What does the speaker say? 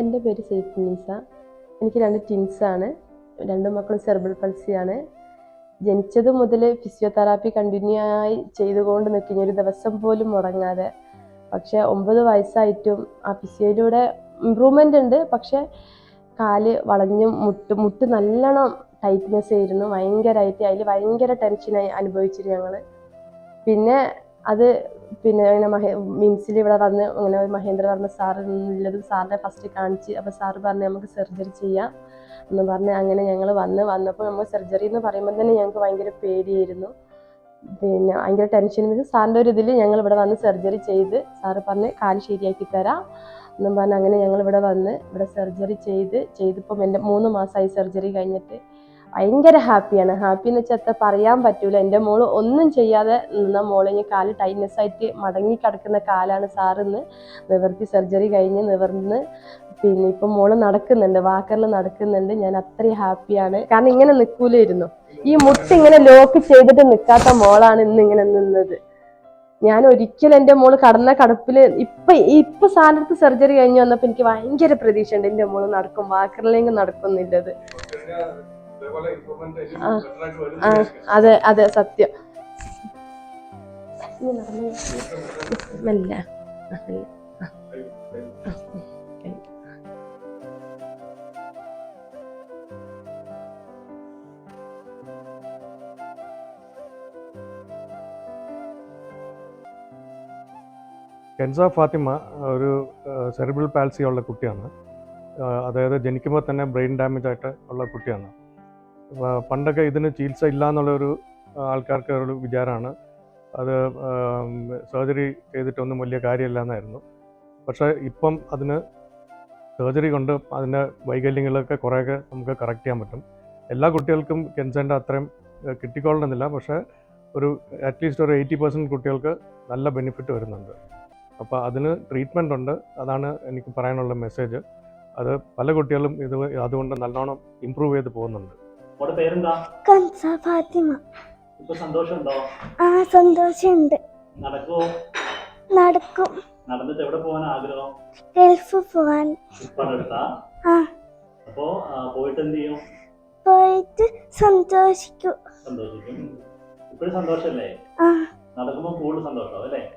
എന്റെ പേര് സൈഫുനിസ എനിക്ക് രണ്ട് ട്വിൻസാണ് രണ്ട് മക്കളും സെർബൽ പൾസിയാണ് ജനിച്ചത് മുതൽ ഫിസിയോതെറാപ്പി കണ്ടിന്യൂ ആയി ചെയ്തുകൊണ്ട് നിൽക്കുന്ന ഒരു ദിവസം പോലും മുടങ്ങാതെ പക്ഷേ ഒമ്പത് വയസ്സായിട്ടും ആ ഫിസിയോയിലൂടെ ഇമ്പ്രൂവ്മെന്റ് ഉണ്ട്. പക്ഷേ കാൽ വളഞ്ഞ് മുട്ട് മുട്ട് നല്ലോണം ടൈറ്റ്നെസ് ആയിരുന്നു. ഭയങ്കരമായിട്ട് അതിൽ ഭയങ്കര ടെൻഷനായി അനുഭവിച്ചിരുന്നു ഞങ്ങൾ പിന്നെ അത് പിന്നെ അങ്ങനെ മഹേ മിംസിൽ ഇവിടെ വന്ന് അങ്ങനെ ഒരു മഹേന്ദ്ര വർമ്മ ഉള്ളത് സാറിനെ ഫസ്റ്റ് കാണിച്ച് അപ്പോൾ സാറ് പറഞ്ഞ് നമുക്ക് സർജറി ചെയ്യാം എന്ന് പറഞ്ഞ് അങ്ങനെ ഞങ്ങൾ വന്ന് വന്നപ്പോൾ നമ്മൾ സർജറി എന്ന് പറയുമ്പോൾ തന്നെ ഞങ്ങൾക്ക് ഭയങ്കര പേടിയായിരുന്നു. പിന്നെ ഭയങ്കര ടെൻഷൻ മീൻസ് സാറിന്റെ ഒരു ഇതിൽ ഞങ്ങൾ ഇവിടെ വന്ന് സർജറി ചെയ്ത് സാറ് പറഞ്ഞ് കാൽ ശരിയാക്കി തരാം എന്നും പറഞ്ഞ് അങ്ങനെ ഞങ്ങൾ ഇവിടെ വന്ന് ഇവിടെ സർജറി ചെയ്ത് ചെയ്തിപ്പം എന്റെ മൂന്ന് മാസമായി സർജറി കഴിഞ്ഞിട്ട് ഭയങ്കര ഹാപ്പിയാണ്. ഹാപ്പി എന്ന് വെച്ചാൽ പറയാൻ പറ്റൂല. എന്റെ മോൾ ഒന്നും ചെയ്യാതെ നിന്ന മോളെ ഇനി കാൽ ടൈറ്റ്നെസ് ആയിട്ട് മടങ്ങി കിടക്കുന്ന കാലാണ് സാറിന്ന് നിവർത്തി സർജറി കഴിഞ്ഞ് നിവർന്ന് പിന്നെ ഇപ്പം മോൾ നടക്കുന്നുണ്ട്. വാക്കറിൽ നടക്കുന്നുണ്ട്. ഞാൻ അത്രയും ഹാപ്പിയാണ്. കാരണം ഇങ്ങനെ നിൽക്കൂലായിരുന്നു ഈ മുട്ട് ഇങ്ങനെ ലോക്ക് ചെയ്തിട്ട് നിൽക്കാത്ത മോളാണ് ഇന്ന് ഇങ്ങനെ നിന്നത്. ഞാൻ ഒരിക്കലും എന്റെ മോൾ കടന്ന കടപ്പിൽ ഇപ്പൊ ഇപ്പൊ സാറിനടുത്ത് സർജറി കഴിഞ്ഞ് വന്നപ്പോ എനിക്ക് ഭയങ്കര പ്രതീക്ഷ ഉണ്ട് എന്റെ മോൾ നടക്കും. വാക്കറിലേക്ക് നടക്കുന്നില്ലത്. അതെ അതെ സത്യം. മെല്ല. കെൻസ ഫാത്തിമ ഒരു സെറിബ്രൽ പാൽസി ഉള്ള കുട്ടിയാണ്. അതായത് ജനിക്കുമ്പോൾ തന്നെ ബ്രെയിൻ ഡാമേജ് ആയിട്ട് ഉള്ള കുട്ടിയാണ്. പണ്ടൊക്കെ ഇതിന് ചികിത്സ ഇല്ല എന്നുള്ളൊരു ആൾക്കാർക്ക് ഒരു വിചാരമാണ് അത് സർജറി ചെയ്തിട്ടൊന്നും വലിയ കാര്യമില്ല എന്നായിരുന്നു പക്ഷേ ഇപ്പം അതിന് സർജറി കൊണ്ട് അതിന്റെ വൈകല്യങ്ങളൊക്കെ കുറേയൊക്കെ നമുക്ക് കറക്റ്റ് ചെയ്യാൻ പറ്റും. എല്ലാ കുട്ടികൾക്കും കെൻസേന്റെ അത്രയും കിട്ടിക്കൊള്ളണമെന്നില്ല. പക്ഷേ ഒരു അറ്റ്ലീസ്റ്റ് ഒരു എയ്റ്റി പെർസെന്റ് കുട്ടികൾക്ക് നല്ല ബെനിഫിറ്റ് വരുന്നുണ്ട്. അപ്പോൾ അതിന് ട്രീറ്റ്മെന്റ് ഉണ്ട്. അതാണ് എനിക്ക് പറയാനുള്ള മെസ്സേജ്. അത് പല കുട്ടികളും ഇത് അതുകൊണ്ട് നല്ലോണം ഇമ്പ്രൂവ് ചെയ്ത് പോകുന്നുണ്ട്. മോടെ പേരെന്താ? കൻസ ഫാത്തിമ. ഇപ്പൊ സന്തോഷമുണ്ടോ? ആ സന്തോഷമുണ്ട്. നടക്കുവോ നടക്കും. നടന്നിട്ട് എവിടെ പോകാൻ ആഗ്രഹം? ഗൾഫ് പോവാൻ. ഉപ്പാടെ ആ. അപ്പോ പോയിട്ട് എന്ത് ചെയ്യും പോയിട്ട് സന്തോഷിക്കും. സന്തോഷിക്കും. ഇപ്പോഴും സന്തോഷല്ലേ? ആ. നടക്കുമ്പോൾ കൂടുതൽ സന്തോഷം അല്ലേ?